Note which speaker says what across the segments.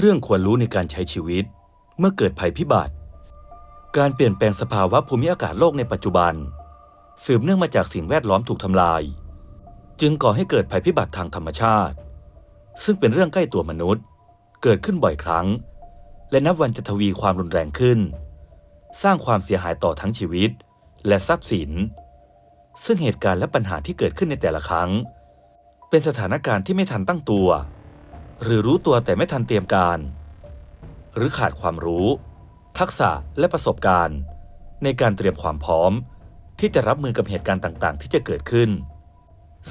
Speaker 1: เรื่องควรรู้ในการใช้ชีวิต เมื่อเกิดภัยพิบัติ การเปลี่ยนแปลงสภาวะภูมิอากาศโลกในปัจจุบัน สืบเนื่องมาจากสิ่งแวดล้อมถูกทำลาย จึงก่อให้เกิดภัยพิบัติทางธรรมชาติ ซึ่งเป็นเรื่องใกล้ตัวมนุษย์ เกิดขึ้นบ่อยครั้ง และนับวันจะทวีความรุนแรงขึ้น สร้างความเสียหายต่อทั้งชีวิต และทรัพย์สิน ซึ่งเหตุการณ์และปัญหาที่เกิดขึ้นในแต่ละครั้ง เป็นสถานการณ์ที่ไม่ทันตั้งตัว หรือรู้ตัวแต่ไม่ทันเตรียมการ หรือขาดความรู้ ทักษะและประสบการณ์ ในการเตรียมความพร้อม ที่จะรับมือกับเหตุการณ์ต่างๆ ที่จะเกิดขึ้น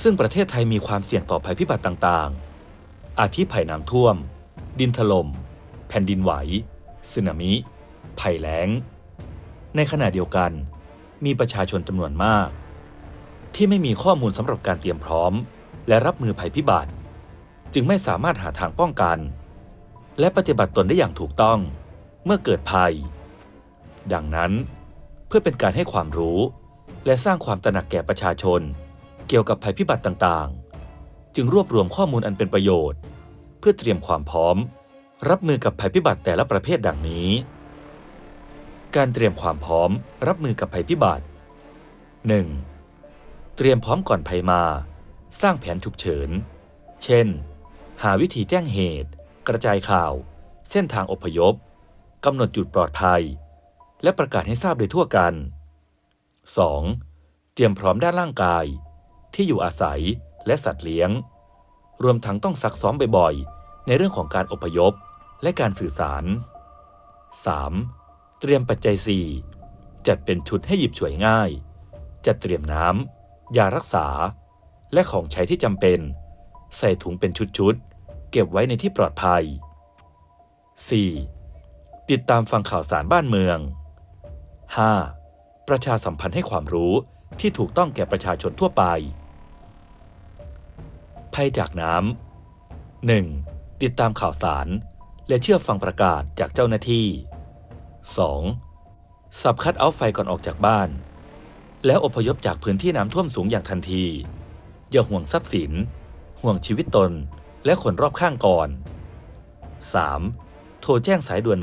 Speaker 1: ซึ่งประเทศไทยมีความเสี่ยงต่อภัยพิบัติต่างๆ อาทิภัยน้ำท่วม ดินถล่ม แผ่นดินไหวสึนามิ ภัยแล้ง ในขณะเดียวกัน มีประชาชนจำนวนมาก ที่ไม่มีข้อมูลสำหรับการเตรียมพร้อม และรับมือภัยพิบัติ จึงไม่สามารถหาทางป้องกัน และปฏิบัติตนได้อย่างถูกต้องเมื่อเกิดภัย ดังนั้น เพื่อเป็นการให้ความรู้ และสร้างความตระหนักแก่ประชาชน เกี่ยวกับภัยพิบัติต่างๆ จึงรวบรวมข้อมูลอันเป็นประโยชน์ เพื่อเตรียมความพร้อม รับมือกับภัยพิบัติแต่ละประเภทดังนี้ การเตรียมความพร้อม รับมือกับภัยพิบัติ 1. เตรียมพร้อมก่อนภัยมา สร้างแผนฉุกเฉิน เช่น หาวิธีแจ้งเหตุ กระจายข่าว เส้นทางอพยพกำหนดจุดปลอดภัย และประกาศให้ทราบโดยทั่วกัน 2. เตรียมพร้อมด้านร่างกาย ที่อยู่อาศัยและสัตว์เลี้ยง รวมทั้งต้องซักซ้อมบ่อยๆ ในเรื่องของการอพยพและการสื่อสาร 3. เตรียมปัจจัย 4 จัดเป็นชุดให้หยิบฉวยง่าย จัดเตรียมน้ำยารักษา และของใช้ที่จำเป็น ใส่ถุงเป็นชุดๆ เก็บไว้ในที่ปลอดภัย 4. ติดตามฟังข่าวสารบ้านเมือง 5. ประชาสัมพันธ์ให้ความรู้ที่ถูกต้องแก่ประชาชนทั่วไป ภัยจากน้ำ 1. ติดตามข่าวสาร และเชื่อฟังประกาศจากเจ้าหน้าที่ 2. สับคัดเอาไฟก่อนออกจากบ้าน แล้วอพยพจากพื้นที่น้ำท่วมสูงอย่างทันที อย่าห่วงทรัพย์สิน ห่วงชีวิตตนและคนรอบข้างก่อน 3. โทรแจ้งสายด่วน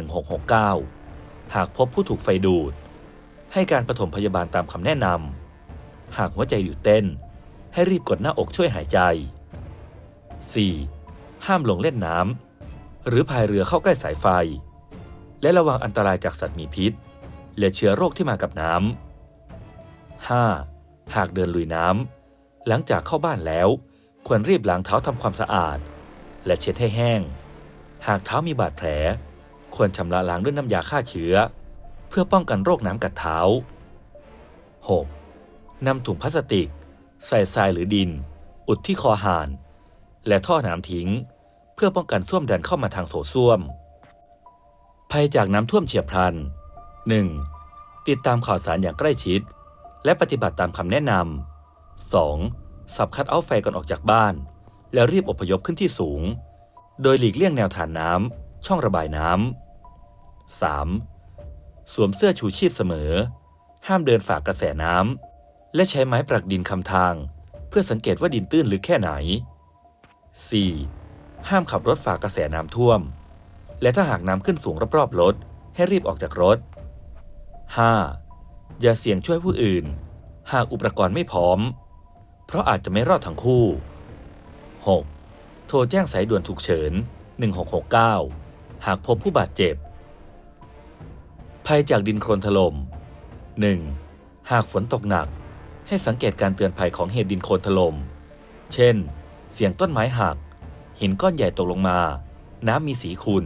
Speaker 1: 1669 หากพบผู้ถูกไฟดูด ให้การปฐมพยาบาลตามคำแนะนำ หากหัวใจหยุดเต้น ให้รีบกดหน้าอกช่วยหายใจ 4. ห้ามลงเล่นน้ำ หรือพายเรือเข้าใกล้สายไฟ และระวังอันตรายจากสัตว์มีพิษ และเชื้อโรคที่มากับน้ำ 5. หากเดินลุยน้ำ หลังจากเข้าบ้านแล้ว ควรรีบล้างเท้าทำความสะอาด และเช็ดให้แห้ง หากเท้ามีบาดแผล ควรชำระล้างด้วยน้ำยาฆ่าเชื้อ เพื่อป้องกันโรคน้ำกัดเท้า 6. นำถุงพลาสติก ใส่ทรายหรือดิน อุดที่คอห่าน และท่อน้ำทิ้ง เพื่อป้องกันส้วมดันเข้ามาทางโถส้วม ภัยจากน้ำท่วมเฉียบพลัน 1. ติดตามข่าวสารอย่างใกล้ชิด และปฏิบัติตามคำแนะนำ 2. สับคัดเอาไฟก่อนออกจากบ้าน แล้วรีบอพยพขึ้นที่สูง โดยหลีกเลี่ยงแนวฐานน้ำช่องระบายน้ำ 3. สวมเสื้อชูชีพเสมอ ห้ามเดินฝ่ากระแสน้ำ และใช้ไม้ปรักดินคำทาง เพื่อสังเกตว่าดินตื้นลึกแค่ไหน 4. ห้ามขับรถฝ่ากระแสน้ำท่วม และถ้าหากน้ำขึ้นสูงรอบๆรถ ให้รีบออกจากรถ 5. อย่าเสี่ยงช่วยผู้อื่น หากอุปกรณ์ไม่พร้อม ราะอาจจะไม่รอดทั้งคู่ 6. โทรแจ้งสายด่วนฉุกเฉิน 1669 หากพบผู้บาดเจ็บ ภัยจากดินโคลนถล่ม 1. หากฝนตกหนัก ให้สังเกตการเตือนภัยของเหตุดินโคลนถล่ม เช่น เสียงต้นไม้หัก หินก้อนใหญ่ตกลงมา น้ำมีสีขุ่น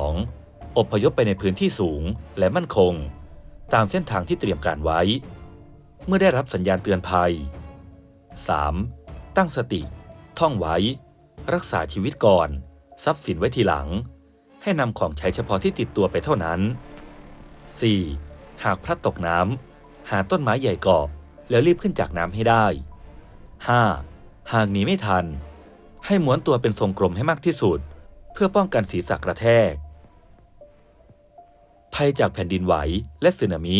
Speaker 1: 2. อบพยพไปในพื้นที่สูงและมั่นคง ตามเส้นทางที่เตรียมการไว้ เมื่อได้รับสัญญาณเตือนภัย 3. ตั้งสติ ท่องไว้ รักษาชีวิตก่อน ทรัพย์สินไว้ทีหลัง ให้นำของใช้เฉพาะที่ติดตัวไปเท่านั้น 4. หากพลัดตกน้ำหาต้นไม้ใหญ่เกาะแล้วรีบขึ้นจากน้ำให้ได้ 5. หากหนีไม่ทัน ให้ม้วนตัวเป็นทรงกลมให้มากที่สุด เพื่อป้องกันศีรษะกระแทก ภัยจากแผ่นดินไหวและสึนามิ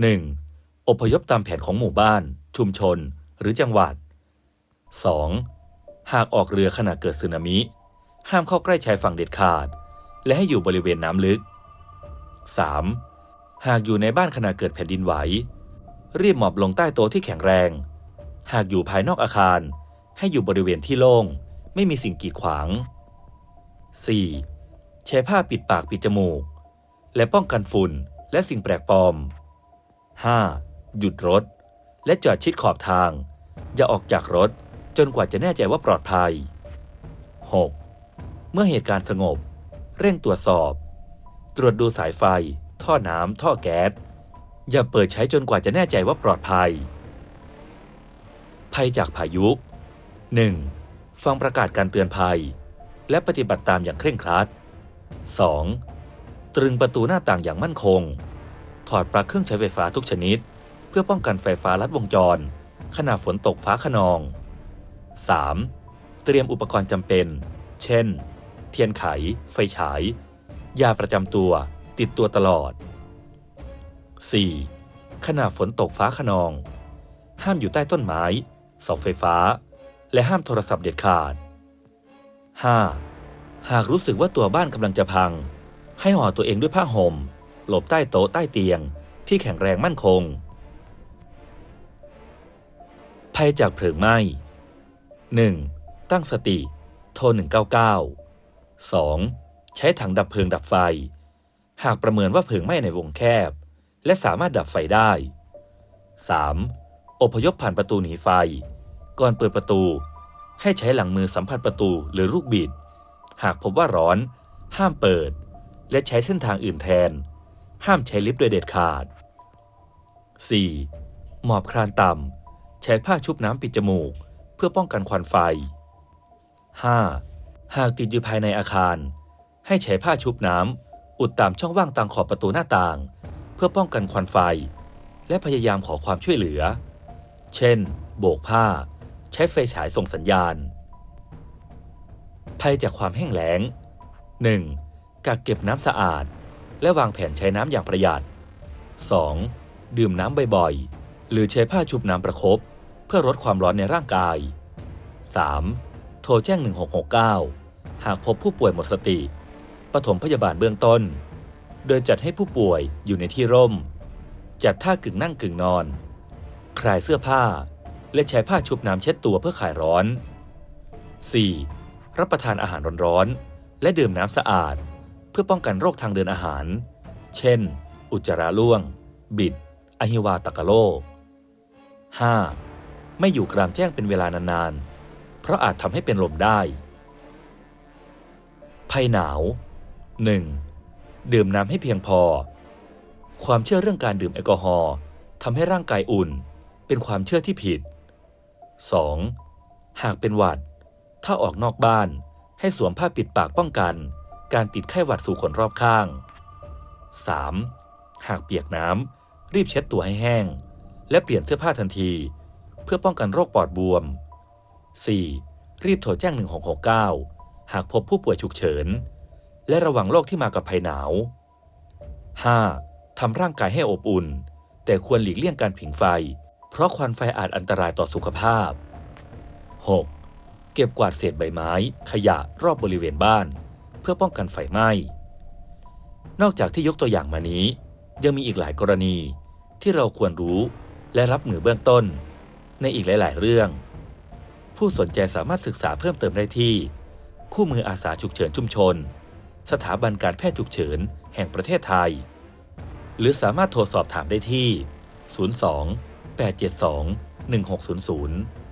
Speaker 1: 1. อพยพตามแผนของหมู่บ้าน ชุมชน หรือจังหวัด 2. หากออกเรือขณะเกิดสึนามิ ห้ามเข้าใกล้ชายฝั่งเด็ดขาด และให้อยู่บริเวณน้ำลึก 3. หากอยู่ในบ้านขณะเกิดแผ่นดินไหว รีบหมอบลงใต้โต๊ะที่แข็งแรง หากอยู่ภายนอกอาคาร ให้อยู่บริเวณที่โล่ง ไม่มีสิ่งกีดขวาง 4. ใช้ผ้าปิดปากปิดจมูก และป้องกันฝุ่นและสิ่งแปลกปลอม 5. หยุดรถ และจอดชิดขอบทาง อย่าออกจากรถจนกว่าจะแน่ใจว่าปลอดภัย 6. เมื่อเหตุการณ์สงบ เร่งตรวจสอบ ตรวจดูสายไฟ ท่อน้ำท่อแก๊ส อย่าเปิดใช้จนกว่าจะแน่ใจว่าปลอดภัย ภัยจากพายุ 1. ฟังประกาศการเตือนภัย และปฏิบัติตามอย่างเคร่งครัด 2. ตรึงประตูหน้าต่างอย่างมั่นคง ถอดปลั๊กเครื่องใช้ไฟฟ้าทุกชนิด พื่อป้องกันไฟฟ้าลัดวงจร ขณะฝนตกฟ้าขนอง 3. เตรียมอุปกรณ์จำเป็น เช่น เทียนไข ไฟฉาย ยาประจำตัว ติดตัวตลอด 4. ขณะฝนตกฟ้าขนอง ห้ามอยู่ใต้ต้นไม้เสาไฟฟ้า และห้ามโทรศัพท์เด็ดขาด 5. หากรู้สึกว่าตัวบ้านกำลังจะพัง ให้ห่อตัวเองด้วยผ้าห่ม หลบใต้โต๊ะใต้เตียง ที่แข็งแรงมั่นคง ภัยจากเพลิงไหม้ 1. ตั้งสติ โทร 199 2. ใช้ถังดับเพลิงดับไฟ หากประเมินว่าเพลิงไหม้ในวงแคบ และสามารถดับไฟได้ 3. อพยพผ่านประตูหนีไฟ ก่อนเปิดประตู ให้ใช้หลังมือสัมผัสประตูหรือลูกบิด หากพบว่าร้อน ห้ามเปิด และใช้เส้นทางอื่นแทน ห้ามใช้ลิฟต์โดยเด็ดขาด 4. หมอบคลานต่ำ ใช้ผ้าชุบน้ำปิดจมูก เพื่อป้องกันควันไฟ 5. หากติดอยู่ภายในอาคาร ให้ใช้ผ้าชุบน้ำอุดตามช่องว่างตามขอบประตูหน้าต่าง เพื่อป้องกันควันไฟ และพยายามขอความช่วยเหลือ เช่น โบกผ้า ใช้ไฟฉายส่งสัญญาณ ภัยจากความแห้งแล้ง 1. กักเก็บน้ำสะอาด และวางแผนใช้น้ำอย่างประหยัด 2. ดื่มน้ำบ่อยๆ หรือใช้ผ้าชุบน้ำประคบ เพื่อลดความร้อนในร่างกาย 3. โทรแจ้ง 1669 หากพบผู้ป่วยหมดสติปฐมพยาบาลเบื้องต้น โดยจัดให้ผู้ป่วยอยู่ในที่ร่ม จัดท่ากึ่งนั่งกึ่งนอน คลายเสื้อผ้า และใช้ผ้าชุบน้ำเช็ดตัวเพื่อคลายร้อน 4. รับประทานอาหารร้อนๆและดื่มน้ำสะอาด เพื่อป้องกันโรคทางเดินอาหาร เช่น อุจจาระร่วง บิด อหิวาตกโรค 5. ไม่อยู่กลางแจ้งเป็นเวลานานๆ เพราะอาจทำให้เป็นลมได้ ภัยหนาว 1. ดื่มน้ำให้เพียงพอ ความเชื่อเรื่องการดื่มแอลกอฮอล์ทำให้ร่างกายอุ่น เป็นความเชื่อที่ผิด 2. หากเป็นหวัด ถ้าออกนอกบ้านให้สวมผ้าปิดปากป้องกัน การติดไข้หวัดสู่คนรอบข้าง 3. หากเปียกน้ำรีบเช็ดตัวให้แห้ง และเปลี่ยนเสื้อผ้าทันที เพื่อป้องกันโรคปอดบวม 4. รีบโทรแจ้ง 1669 หากพบผู้ป่วยฉุกเฉิน และระวังโรคที่มากับภัยหนาว 5. ทำร่างกายให้อบอุ่น แต่ควรหลีกเลี่ยงการผิงไฟ เพราะควันไฟอาจอันตรายต่อสุขภาพ 6. เก็บกวาดเศษใบไม้ ขยะรอบบริเวณบ้าน เพื่อป้องกันไฟไหม้ นอกจากที่ยกตัวอย่างมานี้ ยังมีอีกหลายกรณีที่เราควรรู้และรับมือเบื้องต้น ในอีกหลาย ๆ เรื่อง ผู้สนใจสามารถศึกษาเพิ่มเติมได้ที่ คู่มืออาสาฉุกเฉินชุมชน สถาบันการแพทย์ฉุกเฉินแห่งประเทศไทย หรือสามารถโทรสอบถามได้ที่ 02 872 1600